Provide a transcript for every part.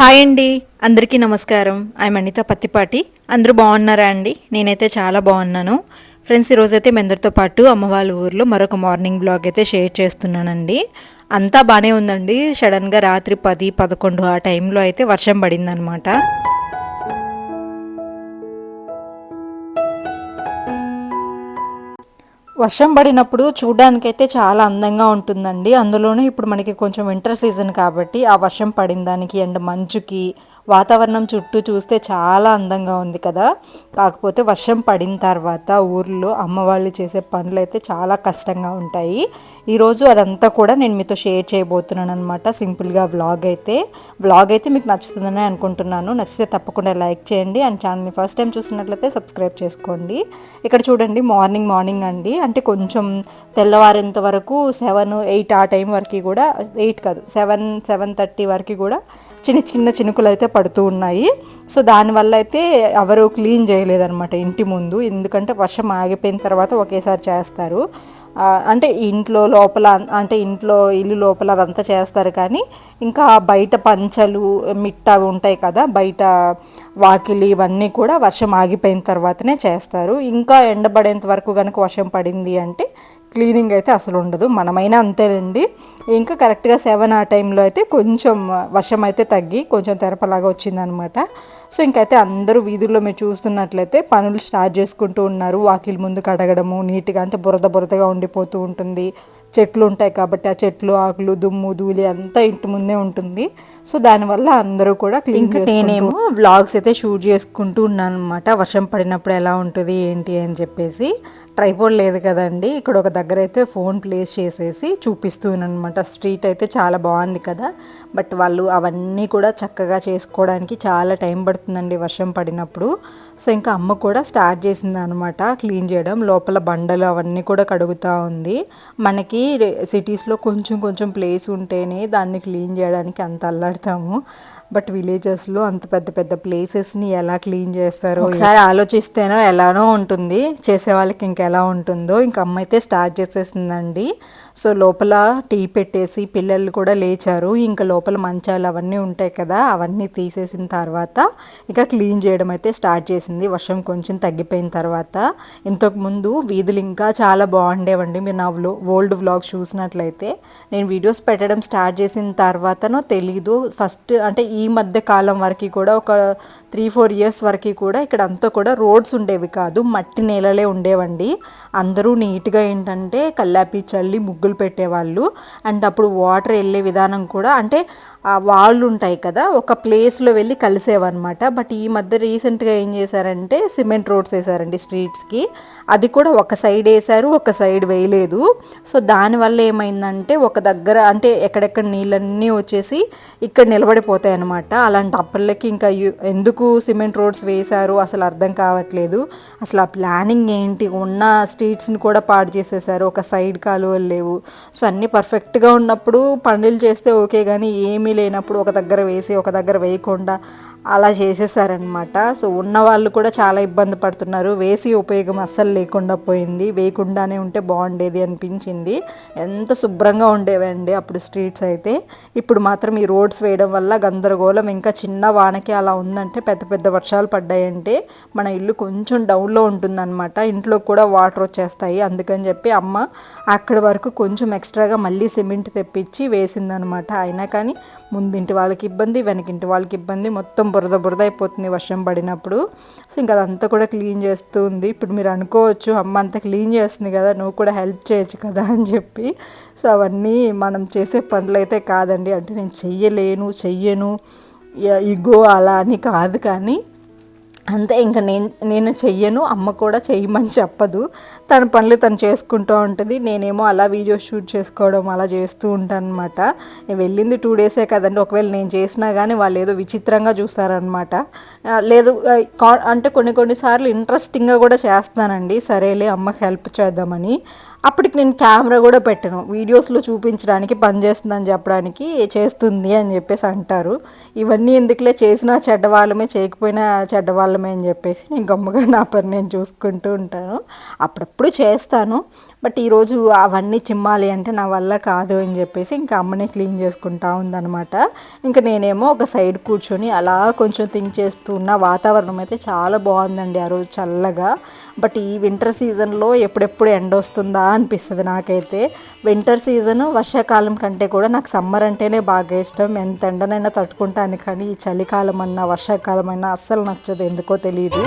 Hi అండి అందరికీ నమస్కారం. ఐ అనిత పత్తిపాటి అందరూ బాగున్నారా అండి? నేనైతే చాలా బాగున్నాను. ఫ్రెండ్స్ ఈరోజైతే మీ అందరితో పాటు అమ్మవాళ్ళ ఊర్లో మరొక మార్నింగ్ బ్లాగ్ అయితే షేర్ చేస్తున్నానండి. అంతా బాగానే ఉందండి. సడన్గా రాత్రి పది పదకొండు ఆ టైంలో అయితే వర్షం పడిందనమాట వర్షం పడినప్పుడు చూడడానికైతే చాలా అందంగా ఉంటుందండి. అందులోనూ ఇప్పుడు మనకి కొంచెం వింటర్ సీజన్ కాబట్టి ఆ వర్షం పడిన దానికి అండ్ మంచుకి వాతావరణం చుట్టూ చూస్తే చాలా అందంగా ఉంది కదా. కాకపోతే వర్షం పడిన తర్వాత ఊర్లో అమ్మ వాళ్ళు చేసే పనులు అయితే చాలా కష్టంగా ఉంటాయి. ఈరోజు అదంతా కూడా నేను మీతో షేర్ చేయబోతున్నాను అనమాట సింపుల్గా వ్లాగ్ అయితే. వ్లాగ్ అయితే మీకు నచ్చుతుందని అనుకుంటున్నాను. నచ్చితే తప్పకుండా లైక్ చేయండి. అండ్ ఛానల్ని ఫస్ట్ టైం చూసినట్లయితే సబ్స్క్రైబ్ చేసుకోండి. ఇక్కడ చూడండి మార్నింగ్ మార్నింగ్ అండి. అంటే కొంచెం తెల్లవారేంత వరకు సెవెన్ ఎయిట్ ఆ టైం వరకు కూడా ఎయిట్ కాదు సెవెన్ సెవెన్ థర్టీ వరకు కూడా చిన్న చిన్న చినుకులు అయితే పడుతూ ఉన్నాయి. సో దానివల్ల అయితే ఎవరు క్లీన్ చేయలేదన్నమాట ఇంటి ముందు. ఎందుకంటే వర్షం ఆగిపోయిన తర్వాత ఒకేసారి చేస్తారు. అంటే ఇంట్లో లోపల అంటే ఇంట్లో ఇల్లు లోపల అదంతా చేస్తారు కానీ ఇంకా బయట పంచలు మిట్ట అవి ఉంటాయి కదా బయట వాకిలి ఇవన్నీ కూడా వర్షం ఆగిపోయిన తర్వాతనే చేస్తారు. ఇంకా ఎండబడేంత వరకు కనుక వర్షం పడింది అంటే క్లీనింగ్ అయితే అసలు ఉండదు. మనమైనా అంతేనండి. ఇంకా కరెక్ట్గా సెవెన్ ఆ టైంలో అయితే కొంచెం వర్షం అయితే తగ్గి కొంచెం తెరపలాగా వచ్చిందనమాట. సో ఇంకైతే అందరూ వీధుల్లో మేము చూస్తున్నట్లయితే పనులు స్టార్ట్ చేసుకుంటూ ఉన్నారు. వాకిలి ముందు కడగడము నీట్గా అంటే బురద బురదగా ఉండిపోతూ ఉంటుంది. చెట్లు ఉంటాయి కాబట్టి ఆ చెట్లు ఆకులు దుమ్ము ధూళి అంతా ఇంటి ముందే ఉంటుంది. సో దానివల్ల అందరూ కూడా క్లీన్ నేనేమో వ్లాగ్స్ అయితే షూట్ చేసుకుంటూ ఉన్నాను అనమాట వర్షం పడినప్పుడు ఎలా ఉంటుంది ఏంటి అని చెప్పేసి ట్రైపోర్డ్ లేదు కదండి. ఇక్కడ ఒక దగ్గర అయితే ఫోన్ ప్లేస్ చేసేసి చూపిస్తున్నాను అనమాట స్ట్రీట్ అయితే చాలా బాగుంది కదా. బట్ వాళ్ళు అవన్నీ కూడా చక్కగా చేసుకోవడానికి చాలా టైం పడుతుందండి వర్షం పడినప్పుడు. సో ఇంకా అమ్మ కూడా స్టార్ట్ చేసింది అనమాట క్లీన్ చేయడం. లోపల బండలు అవన్నీ కూడా కడుగుతూ ఉంది. మనకి సిటీస్లో కొంచెం కొంచెం ప్లేస్ ఉంటేనే దాన్ని క్లీన్ చేయడానికి అంత అల్లాడతాము బట్ విలేజెస్లో అంత పెద్ద పెద్ద ప్లేసెస్ని ఎలా క్లీన్ చేస్తారో ఒకసారి ఆలోచిస్తేనో ఎలానో ఉంటుంది. చేసే వాళ్ళకి ఇంకా ఎలా ఉంటుందో ఇంకా అమ్మ అయితే స్టార్ట్ చేసేసిందండి. సో లోపల టీ పెట్టేసి పిల్లలు కూడా లేచారు. ఇంకా లోపల మంచాలు అవన్నీ ఉంటాయి కదా అవన్నీ తీసేసిన తర్వాత ఇంకా క్లీన్ చేయడం అయితే స్టార్ట్ చేసింది. వర్షం కొంచెం తగ్గిపోయిన తర్వాత. ఇంతకుముందు వీధులు ఇంకా చాలా బాగుండేవండి. మీరు నా వ్లో ఓల్డ్ వ్లాగ్ చూసినట్లయితే నేను వీడియోస్ పెట్టడం స్టార్ట్ చేసిన తర్వాతనో తెలీదు. ఫస్ట్ అంటే ఈ ఈ మధ్య కాలం వరకు కూడా ఒక త్రీ ఫోర్ ఇయర్స్ వరకు కూడా ఇక్కడ అంతా కూడా రోడ్స్ ఉండేవి కాదు. మట్టి నేలలే ఉండేవండి. అందరూ నీట్గా ఏంటంటే కల్లాపి చల్లి ముగ్గులు పెట్టేవాళ్ళు. అండ్ అప్పుడు వాటర్ వెళ్ళే విధానం కూడా అంటే వాళ్ళు ఉంటాయి కదా ఒక ప్లేస్లో వెళ్ళి కలిసేవన్నమాట. బట్ ఈ మధ్య రీసెంట్గా ఏం చేశారంటే సిమెంట్ రోడ్స్ వేశారండి స్ట్రీట్స్కి. అది కూడా ఒక సైడ్ వేశారు ఒక సైడ్ వేయలేదు. సో దానివల్ల ఏమైందంటే ఒక దగ్గర అంటే ఎక్కడెక్కడ నీళ్ళన్నీ వచ్చేసి ఇక్కడ నిలబడిపోతాయి అనమాట అలాంటి అప్పళ్ళకి ఇంకా ఎందుకు సిమెంట్ రోడ్స్ వేశారు అసలు అర్థం కావట్లేదు. అసలు ఆ ప్లానింగ్ ఏంటి? ఉన్న స్ట్రీట్స్ని కూడా పాడు చేసేసారు ఒక సైడ్ కాలువలు లేవు. సో అన్నీ పర్ఫెక్ట్గా ఉన్నప్పుడు పనులు చేస్తే ఓకే కానీ ఏమి లేనప్పుడు ఒక దగ్గర వేసి ఒక దగ్గర వేయకుండా అలా చేసేసారనమాట సో ఉన్న వాళ్ళు కూడా చాలా ఇబ్బంది పడుతున్నారు. వేసి ఉపయోగం అస్సలు లేకుండా పోయింది. వేయకుండానే ఉంటే బాగుండేది అనిపించింది. ఎంత శుభ్రంగా ఉండేవండి అప్పుడు స్ట్రీట్స్ అయితే. ఇప్పుడు మాత్రం ఈ రోడ్స్ వేయడం వల్ల గందరగోళం ఇంకా చిన్న వానకి అలా ఉందంటే పెద్ద పెద్ద వర్షాలు పడ్డాయంటే మన ఇల్లు కొంచెం డౌన్లో ఉంటుందన్నమాట. ఇంట్లో కూడా వాటర్ వచ్చేస్తాయి. అందుకని చెప్పి అమ్మ అక్కడి వరకు కొంచెం ఎక్స్ట్రాగా మళ్ళీ సిమెంట్ తెప్పించి వేసిందనమాట అయినా కానీ ముందింటి వాళ్ళకి ఇబ్బంది వెనకింటి వాళ్ళకి ఇబ్బంది మొత్తం బురద బురద అయిపోతుంది వర్షం పడినప్పుడు. సో ఇంకా అదంతా కూడా క్లీన్ చేస్తూ ఉంది. ఇప్పుడు మీరు అనుకోవచ్చు అమ్మ అంతా క్లీన్ చేస్తుంది కదా నువ్వు కూడా హెల్ప్ చేయొచ్చు కదా అని చెప్పి. సో అవన్నీ మనం చేసే పనులు అయితే కాదండి. అంటే నేను చెయ్యలేను చెయ్యను ఇగో అలా అని కాదు కానీ అంతే ఇంకా నేను నేను చెయ్యను అమ్మ కూడా చెయ్యమని చెప్పదు. తన పనులు తను చేసుకుంటూ ఉంటుంది. నేనేమో అలా వీడియో షూట్ చేసుకోవడం అలా చేస్తూ ఉంటాను అనమాట వెళ్ళింది టూ డేసే కదండి. ఒకవేళ నేను చేసినా కానీ వాళ్ళు ఏదో విచిత్రంగా చూస్తారనమాట లేదు కా- అంటే కొన్ని కొన్నిసార్లు ఇంట్రెస్టింగ్గా కూడా చేస్తానండి. సరేలే అమ్మకి హెల్ప్ చేద్దామని. అప్పటికి నేను కెమెరా కూడా పెట్టను. వీడియోస్లో చూపించడానికి పని చేస్తుందని చెప్పడానికి చేస్తుంది అని చెప్పేసి అంటారు. ఇవన్నీ ఎందుకులే? చేసినా చెడ్డవాళ్ళమే చేయకపోయినా చెడ్డవాళ్ళమే అని చెప్పేసి నేను గమ్ముగా నా పని నేను చూసుకుంటూ ఉంటాను. అప్పుడప్పుడు చేస్తాను. బట్ ఈరోజు అవన్నీ చిమ్మాలి అంటే నా వల్ల కాదు అని చెప్పేసి ఇంకా అమ్మనే క్లీన్ చేసుకుంటా ఉందనమాట ఇంకా నేనేమో ఒక సైడ్ కూర్చొని అలా కొంచెం థింక్ చేస్తూ ఉన్న వాతావరణం అయితే చాలా బాగుందండి ఆ రోజు చల్లగా. బట్ ఈ వింటర్ సీజన్లో ఎప్పుడెప్పుడు ఎండ వస్తుందా అనిపిస్తుంది నాకైతే. వింటర్ సీజన్ వర్షాకాలం కంటే కూడా నాకు సమ్మర్ అంటేనే బాగా ఇష్టం. ఎంత ఎండనైనా తట్టుకుంటాను కానీ ఈ చలికాలం అన్నా వర్షాకాలం అయినా అస్సలు నచ్చదు ఎందుకో తెలియదు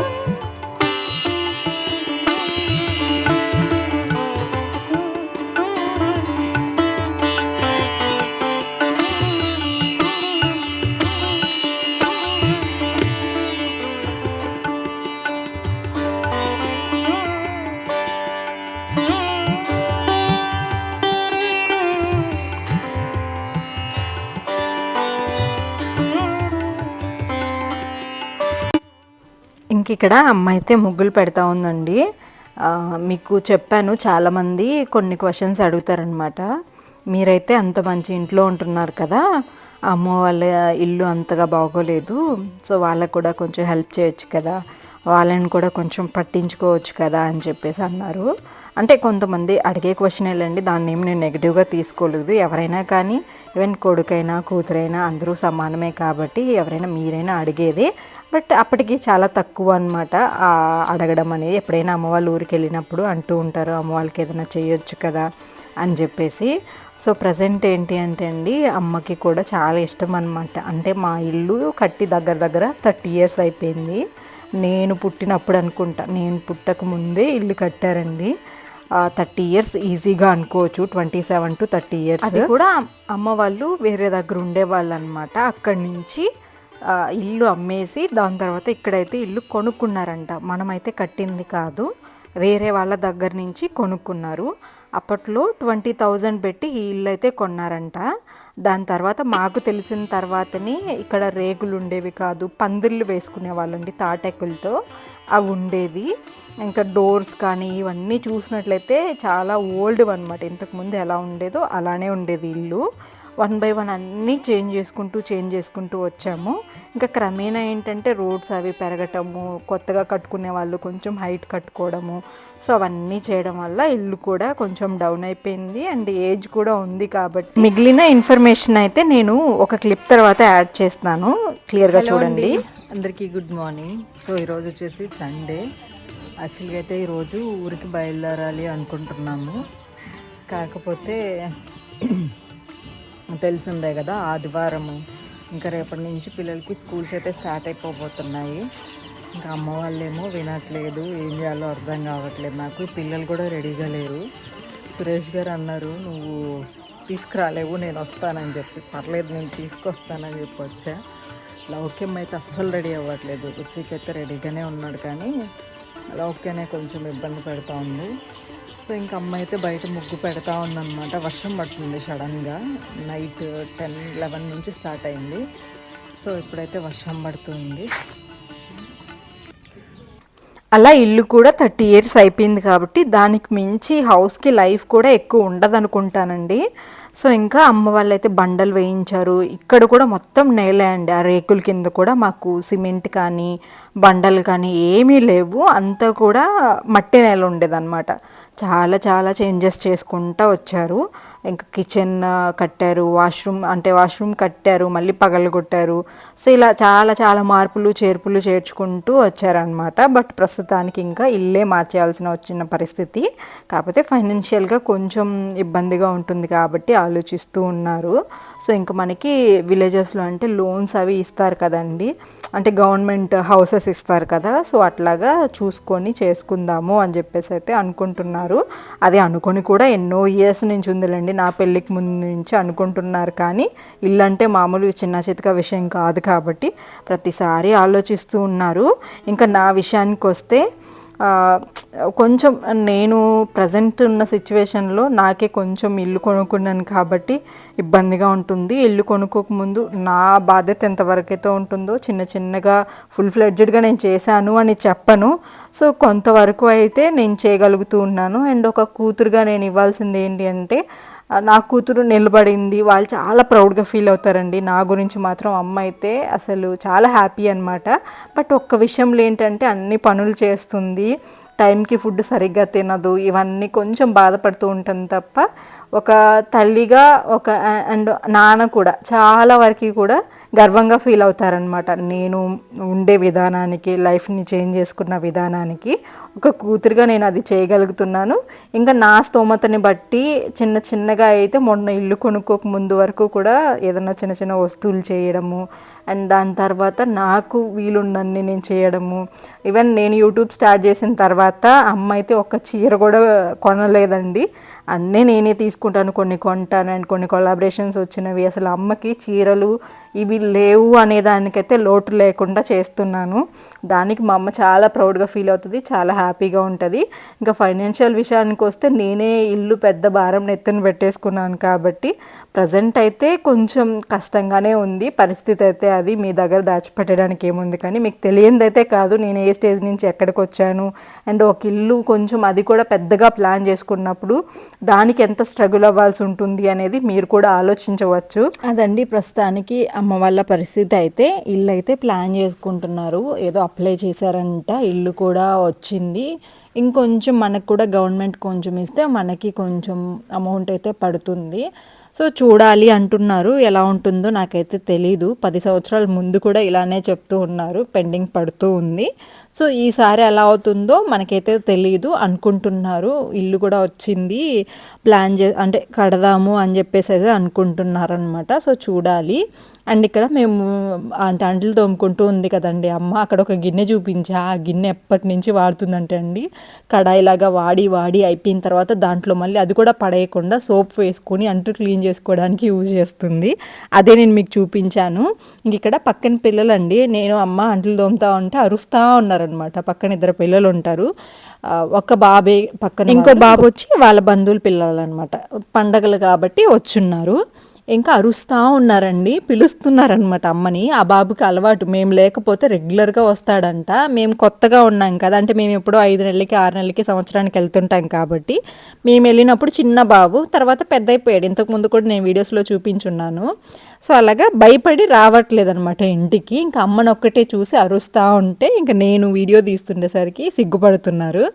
ఇక్కడ అమ్మ అయితే ముగ్గులు పెడతా ఉందండి. మీకు చెప్పాను చాలామంది కొన్ని క్వశ్చన్స్ అడుగుతారనమాట మీరైతే అంత మంచి ఇంట్లో ఉంటున్నారు కదా అమ్మ వాళ్ళ ఇల్లు అంతగా బాగోలేదు సో వాళ్ళకు కూడా కొంచెం హెల్ప్ చేయొచ్చు కదా. వాళ్ళని కూడా కొంచెం పట్టించుకోవచ్చు కదా అని చెప్పేసి అన్నారు. అంటే కొంతమంది అడిగే క్వశ్చన్ దాన్ని ఏమి నేను నెగిటివ్గా తీసుకోలేదు. ఎవరైనా కానీ ఈవెన్ కొడుకైనా కూతురైనా అందరూ సమానమే కాబట్టి ఎవరైనా మీరైనా అడిగేది. బట్ అప్పటికి చాలా తక్కువ అనమాట అడగడం అనేది ఎప్పుడైనా అమ్మవాళ్ళ ఊరికి వెళ్ళినప్పుడు అంటూ ఉంటారు అమ్మవాళ్ళకి ఏదైనా చేయొచ్చు కదా అని చెప్పేసి. సో ప్రజెంట్ ఏంటి అంటే అండి అమ్మకి కూడా చాలా ఇష్టం అనమాట అంటే మా ఇల్లు కట్టి దగ్గర దగ్గర థర్టీ ఇయర్స్ అయిపోయింది. నేను పుట్టినప్పుడు అనుకుంటా. నేను పుట్టక ముందే ఇల్లు కట్టారండి. థర్టీ ఇయర్స్ ఈజీగా అనుకోవచ్చు. Twenty seven to thirty years. అది కూడా అమ్మ వాళ్ళు వేరే దగ్గర ఉండేవాళ్ళు అనమాట అక్కడి నుంచి ఇల్లు అమ్మేసి దాని తర్వాత ఇక్కడైతే ఇల్లు కొనుక్కున్నారంట. మనమైతే కట్టింది కాదు. వేరే వాళ్ళ దగ్గర నుంచి కొనుక్కున్నారు. అప్పట్లో ట్వంటీ థౌజండ్ పెట్టి ఈ ఇల్లు అయితే కొన్నారంట. దాని తర్వాత మాకు తెలిసిన తర్వాతనే ఇక్కడ రేకులు ఉండేవి కాదు పందిర్లు వేసుకునే వాళ్ళండి తాటెక్కులతో. అవి ఉండేది. ఇంకా డోర్స్ కానీ ఇవన్నీ చూసినట్లయితే చాలా ఓల్డ్ అనమాట ఇంతకుముందు ఎలా ఉండేదో అలానే ఉండేది ఇల్లు. వన్ బై వన్ అన్నీ చేంజ్ చేసుకుంటూ చేంజ్ చేసుకుంటూ వచ్చాము. ఇంకా క్రమేణా ఏంటంటే రోడ్స్ అవి పెరగటము కొత్తగా కట్టుకునే వాళ్ళు కొంచెం హైట్ కట్టుకోవడము. సో అవన్నీ చేయడం వల్ల ఇల్లు కూడా కొంచెం డౌన్ అయిపోయింది. అండ్ ఏజ్ కూడా ఉంది కాబట్టి మిగిలిన ఇన్ఫర్మేషన్ అయితే నేను ఒక క్లిప్ తర్వాత యాడ్ చేస్తాను. క్లియర్గా చూడండి. అందరికీ గుడ్ మార్నింగ్. సో ఈరోజు వచ్చేసి సండే. యాక్చువల్గా అయితే ఈరోజు ఊరికి బయలుదేరాలి అనుకుంటున్నాము. కాకపోతే తెలిసిందే కదా ఆదివారము. ఇంకా రేపటి నుంచి పిల్లలకి స్కూల్స్ అయితే స్టార్ట్ అయిపోబోతున్నాయి. ఇంకా అమ్మ వాళ్ళేమో వినట్లేదు ఏం చేయాలో అర్థం కావట్లేదు. నాకు పిల్లలు కూడా రెడీగా లేరు. సురేష్ గారు అన్నారు నువ్వు తీసుకురాలేవు నేను వస్తానని చెప్పి. పర్లేదు నేను తీసుకొస్తానని చెప్పి వచ్చా. లౌక్యం అయితే అస్సలు రెడీ అవ్వట్లేదు. రుచికి అయితే రెడీగానే ఉన్నాడు కానీ లౌక్యనే కొంచెం ఇబ్బంది పెడతా ఉంది. సో ఇంకా అమ్మ అయితే బయట ముగ్గు పెడతా ఉందన్నమాట. వర్షం పడుతుంది సడన్గా. నైట్ టెన్ లెవెన్ నుంచి స్టార్ట్ అయింది. సో ఇప్పుడైతే వర్షం పడుతుంది. అలా ఇల్లు కూడా థర్టీ ఇయర్స్ అయిపోయింది కాబట్టి దానికి మించి హౌస్కి లైఫ్ కూడా ఎక్కువ ఉండదు అనుకుంటానండి సో ఇంకా అమ్మ వాళ్ళైతే బండలు వేయించారు. ఇక్కడ కూడా మొత్తం నేలే అండి. ఆ రేకుల కింద కూడా మాకు సిమెంట్ కానీ బండలు కానీ ఏమీ లేవు. అంతా కూడా మట్టి నేల ఉండేదన్నమాట. చాలా చాలా చేంజెస్ చేసుకుంటూ వచ్చారు. ఇంకా కిచెన్ కట్టారు వాష్రూమ్ అంటే వాష్రూమ్ కట్టారు మళ్ళీ పగలగొట్టారు సో ఇలా చాలా చాలా మార్పులు చేర్పులు చేర్చుకుంటూ వచ్చారనమాట బట్ ప్రస్తుతానికి ఇంకా ఇల్లే మార్చేయాల్సిన వచ్చిన పరిస్థితి. కాకపోతే ఫైనాన్షియల్గా కొంచెం ఇబ్బందిగా ఉంటుంది కాబట్టి ఆలోచిస్తూ ఉన్నారు. సో ఇంకా మనకి విలేజెస్లో అంటే లోన్స్ అవి ఇస్తారు కదండి. అంటే గవర్నమెంట్ హౌసెస్ ఇస్తారు కదా. సో అట్లాగా చూసుకొని చేసుకుందాము అని చెప్పేసి అయితే అనుకుంటున్నారు. అది అనుకొని కూడా ఎన్నో ఇయర్స్ నుంచి ఉందిలేండి నా పెళ్ళికి ముందు నుంచి అనుకుంటున్నారు. కానీ ఇల్లు అంటే మామూలు చిన్న చితక విషయం కాదు కాబట్టి ప్రతిసారి ఆలోచిస్తూ ఉన్నారు. ఇంకా నా విషయానికి వస్తే కొంచెం నేను ప్రజెంట్ ఉన్న సిచ్యువేషన్లో నాకే కొంచెం ఇల్లు కొనుక్కున్నాను కాబట్టి ఇబ్బందిగా ఉంటుంది. ఇల్లు కొనుక్కోకముందు నా బాధ్యత ఎంతవరకైతే ఉంటుందో చిన్న చిన్నగా ఫుల్ ఫ్లెడ్జెడ్గా నేను చేశాను అని చెప్పను. సో కొంతవరకు అయితే నేను చేయగలుగుతూ ఉన్నాను. అండ్ ఒక కూతురుగా నేను ఇవ్వాల్సింది ఏంటి అంటే నా కూతురు నిలబడింది. వాళ్ళు చాలా ప్రౌడ్గా ఫీల్ అవుతారండి. నా గురించి మాత్రం అమ్మ అయితే అసలు చాలా హ్యాపీ అనమాట బట్ ఒక్క విషయంలో ఏంటంటే అన్ని పనులు చేస్తుంది. టైంకి ఫుడ్ సరిగ్గా తినదు. ఇవన్నీ కొంచెం బాధపడుతూ ఉంటుంది తప్ప ఒక తల్లిగా ఒక అండ్ నాన్న కూడా చాలా వరకు కూడా గర్వంగా ఫీల్ అవుతారనమాట నేను ఉండే విధానానికి లైఫ్ని చేంజ్ చేసుకున్న విధానానికి ఒక కూతురుగా నేను అది చేయగలుగుతున్నాను. ఇంకా నా స్తోమతని బట్టి చిన్న చిన్నగా అయితే మొన్న ఇల్లు కొనుక్కోక ముందు వరకు కూడా ఏదైనా చిన్న చిన్న వస్తువులు చేయడము అండ్ దాని తర్వాత నాకు వీలున్నన్ని నేను చేయడము. ఈవెన్ నేను యూట్యూబ్ స్టార్ట్ చేసిన తర్వాత అమ్మ అయితే ఒక చీర కూడా కొనలేదండి. అన్నీ నేనే తీసుకుంటాను కొన్ని కొంటాను అండ్ కొన్ని కొలాబరేషన్స్ వచ్చినవి. అసలు అమ్మకి చీరలు ఇవి లేవు అనే దానికైతే లోటు లేకుండా చేస్తున్నాను. దానికి మా అమ్మ చాలా ప్రౌడ్గా ఫీల్ అవుతుంది చాలా హ్యాపీగా ఉంటుంది. ఇంకా ఫైనాన్షియల్ విషయానికి వస్తే నేనే ఇల్లు పెద్ద భారం నెత్తిన పెట్టేసుకున్నాను కాబట్టి ప్రజెంట్ అయితే కొంచెం కష్టంగానే ఉంది. పరిస్థితి అయితే అది మీ దగ్గర దాచిపెట్టడానికి ఏముంది కానీ మీకు తెలియంది అయితే కాదు నేను ఏ స్టేజ్ నుంచి ఎక్కడికి వచ్చాను. అండ్ ఒక ఇల్లు కొంచెం అది కూడా పెద్దగా ప్లాన్ చేసుకున్నప్పుడు దానికి ఎంత స్ట్రగుల్ అవ్వాల్సి ఉంటుంది అనేది మీరు కూడా ఆలోచించవచ్చు. అదండి ప్రస్తుతానికి అమ్మ వాళ్ళ పరిస్థితి అయితే ఇల్లు అయితే ప్లాన్ చేసుకుంటున్నారు. ఏదో అప్లై చేశారంట ఇల్లు కూడా వచ్చింది. ఇంకొంచెం మనకు కూడా గవర్నమెంట్ కొంచెం ఇస్తే మనకి కొంచెం అమౌంట్ అయితే పడుతుంది. సో చూడాలి అంటున్నారు ఎలా ఉంటుందో నాకైతే తెలీదు. పది సంవత్సరాల ముందు కూడా ఇలానే చెప్తూ ఉన్నారు పెండింగ్ పడుతూ ఉంది. సో ఈసారి ఎలా అవుతుందో మనకైతే తెలియదు అనుకుంటున్నారు. ఇల్లు కూడా వచ్చింది. ప్లాన్ చే అంటే కడదాము అని చెప్పేసి అయితే అనుకుంటున్నారు అనమాట సో చూడాలి. అండ్ ఇక్కడ మేము అంటే అంట్లు తోముకుంటూ ఉంది కదండి అమ్మ. అక్కడ ఒక గిన్నె చూపించా. ఆ గిన్నె ఎప్పటి నుంచి వాడుతుందంటే అండి కడాయిలాగా వాడి వాడి అయిపోయిన తర్వాత దాంట్లో మళ్ళీ అది కూడా పడేయకుండా సోప్ వేసుకొని అంటూ క్లీన్ చేసుకోవడానికి యూజ్ చేస్తుంది. అదే నేను మీకు చూపించాను. ఇంక ఇక్కడ పక్కన పిల్లలండి. నేను అమ్మ అంట్లు తోముతా ఉంటే అరుస్తూ ఉన్నారు ఉన్నారనమాట పక్కన ఇద్దరు పిల్లలు ఉంటారు. ఒక బాబే పక్కన ఇంకో బాబు వచ్చి వాళ్ళ బంధువుల పిల్లలు అనమాట పండగలు కాబట్టి వచ్చున్నారు. ఇంకా అరుస్తూ ఉన్నారండి పిలుస్తున్నారనమాట అమ్మని. ఆ బాబుకి అలవాటు మేము లేకపోతే రెగ్యులర్గా వస్తాడంట. మేము కొత్తగా ఉన్నాం కదా అంటే మేము ఎప్పుడో ఐదు నెలలకి ఆరు నెలలకి సంవత్సరానికి వెళ్తుంటాం కాబట్టి. మేము వెళ్ళినప్పుడు చిన్న బాబు తర్వాత పెద్ద అయిపోయాడు ఇంతకు ముందు కూడా నేను వీడియోస్లో చూపించున్నాను. సో అలాగా భయపడి రావట్లేదు అనమాట ఇంటికి. ఇంకా అమ్మని ఒక్కటే చూసి అరుస్తూ ఉంటే ఇంకా నేను వీడియో తీస్తుండేసరికి సిగ్గుపడుతున్నారు.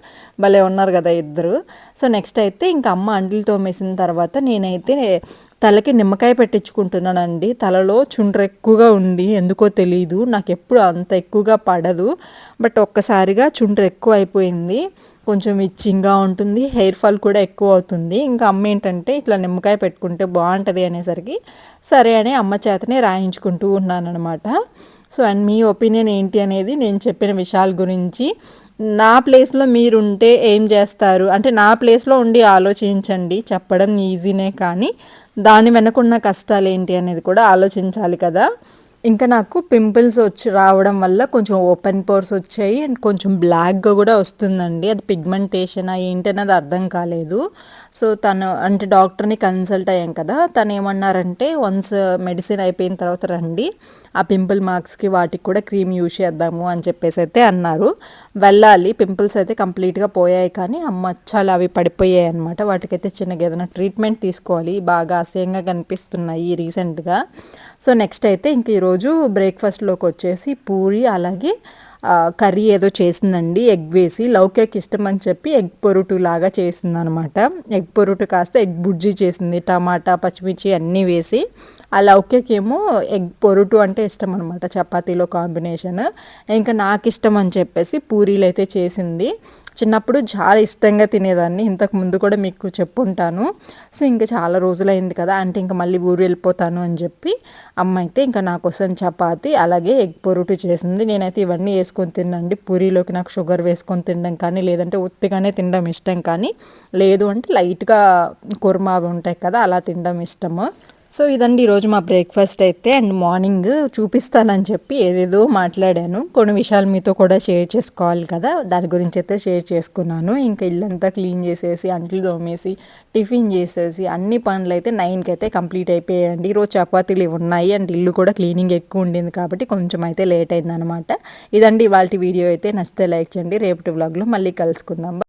భలే ఉన్నారు కదా ఇద్దరు. సో నెక్స్ట్ అయితే ఇంకా అమ్మ అండ్లు తోమేసిన తర్వాత నేనైతే తలకి నిమ్మకాయ పెట్టించుకుంటున్నానండి. తలలో చుండ్ర ఎక్కువగా ఉంది. ఎందుకో తెలియదు నాకు ఎప్పుడు అంత ఎక్కువగా పడదు. బట్ ఒక్కసారిగా చుండ్ర ఎక్కువ అయిపోయింది. కొంచెం ఇచ్చింగ్గా ఉంటుంది. హెయిర్ ఫాల్ కూడా ఎక్కువ అవుతుంది. ఇంకా అమ్మ ఏంటంటే ఇట్లా నిమ్మకాయ పెట్టుకుంటే బాగుంటుంది అనేసరికి సరే అని అమ్మ చేతనే రాయించుకుంటూ ఉన్నాను అనమాట సో అండ్ మీ ఒపీనియన్ ఏంటి అనేది నేను చెప్పిన విషయాల గురించి నా ప్లేస్లో మీరుంటే ఏం చేస్తారు? అంటే నా ప్లేస్లో ఉండి ఆలోచించండి. చెప్పడం ఈజీనే కానీ దాని వెనకున్న కష్టాలు ఏంటి అనేది కూడా ఆలోచించాలి కదా. ఇంకా నాకు పింపుల్స్ వచ్చి రావడం వల్ల కొంచెం ఓపెన్ పోర్స్ వచ్చాయి అండ్ కొంచెం బ్లాక్గా కూడా వస్తుందండి. అది పిగ్మెంటేషన్ ఏంటి అనేది అర్థం కాలేదు. సో తను అంటే డాక్టర్ని కన్సల్ట్ అయ్యాం కదా తను ఏమన్నారంటే వన్స్ మెడిసిన్ అయిపోయిన తర్వాత రండి ఆ పింపుల్ మార్క్స్కి వాటికి కూడా క్రీమ్ యూజ్ చేద్దాము అని చెప్పేసి అయితే అన్నారు. వెళ్ళాలి పింపుల్స్ అయితే కంప్లీట్గా పోయాయి కానీ ఆ మచ్చలు అవి పడిపోయాయి అనమాట వాటికైతే చిన్నగా ఏదైనా ట్రీట్మెంట్ తీసుకోవాలి బాగా అసహ్యంగా కనిపిస్తున్నాయి రీసెంట్గా. సో నెక్స్ట్ అయితే ఇంక ఈరోజు బ్రేక్ఫాస్ట్లోకి వచ్చేసి పూరి అలాగే కర్రీ ఏదో చేసిందండి ఎగ్ వేసి. లౌకేకి ఇష్టం అని చెప్పి ఎగ్ పొరుటు లాగా చేసింది అనమాట ఎగ్ పొరుటు కాస్త ఎగ్ బుజ్జి చేసింది టమాటా పచ్చిమిర్చి అన్నీ వేసి. ఆ లౌకేక్ ఏమో ఎగ్ పొరుటు అంటే ఇష్టం అనమాట చపాతీలో కాంబినేషన్. ఇంకా నాకు ఇష్టం అని చెప్పేసి పూరీలు అయితే చేసింది. చిన్నప్పుడు చాలా ఇష్టంగా తినేదాన్ని. ఇంతకు ముందు కూడా మీకు చెప్పుంటాను. సో ఇంకా చాలా రోజులైంది కదా అంటే ఇంకా మళ్ళీ ఊరు వెళ్ళిపోతాను అని చెప్పి అమ్మ అయితే ఇంకా నా కోసం చపాతి అలాగే ఎగ్ పొరుటు చేసింది. నేనైతే ఇవన్నీ వేసుకొని తినండి పూరీలోకి నాకు షుగర్ వేసుకొని తినడం కానీ లేదంటే ఒత్తిగానే తినడం ఇష్టం కానీ లేదు అంటే లైట్గా కుర్మా అవి ఉంటాయి కదా అలా తినడం ఇష్టము. సో ఇదండి ఈరోజు మా బ్రేక్ఫాస్ట్ అయితే అండ్ మార్నింగ్ చూపిస్తానని చెప్పి ఏదేదో మాట్లాడాను. కొన్ని విషయాలు మీతో కూడా షేర్ చేసుకోవాలి కదా. దాని గురించి అయితే షేర్ చేసుకున్నాను. ఇంకా ఇల్లంతా క్లీన్ చేసేసి అంట్లు తోమేసి టిఫిన్ చేసేసి అన్ని పనులు అయితే నైన్కి అయితే కంప్లీట్ అయిపోయాయండి. ఈరోజు చపాతీలు ఉన్నాయి. అండ్ ఇల్లు కూడా క్లీనింగ్ ఎక్కువ ఉండింది కాబట్టి కొంచెం అయితే లేట్ అయిందనమాట ఇదండి ఇవాళ వీడియో అయితే. నచ్చితే లైక్ చేయండి. రేపటి వ్లాగ్లో మళ్ళీ కలుసుకుందాం.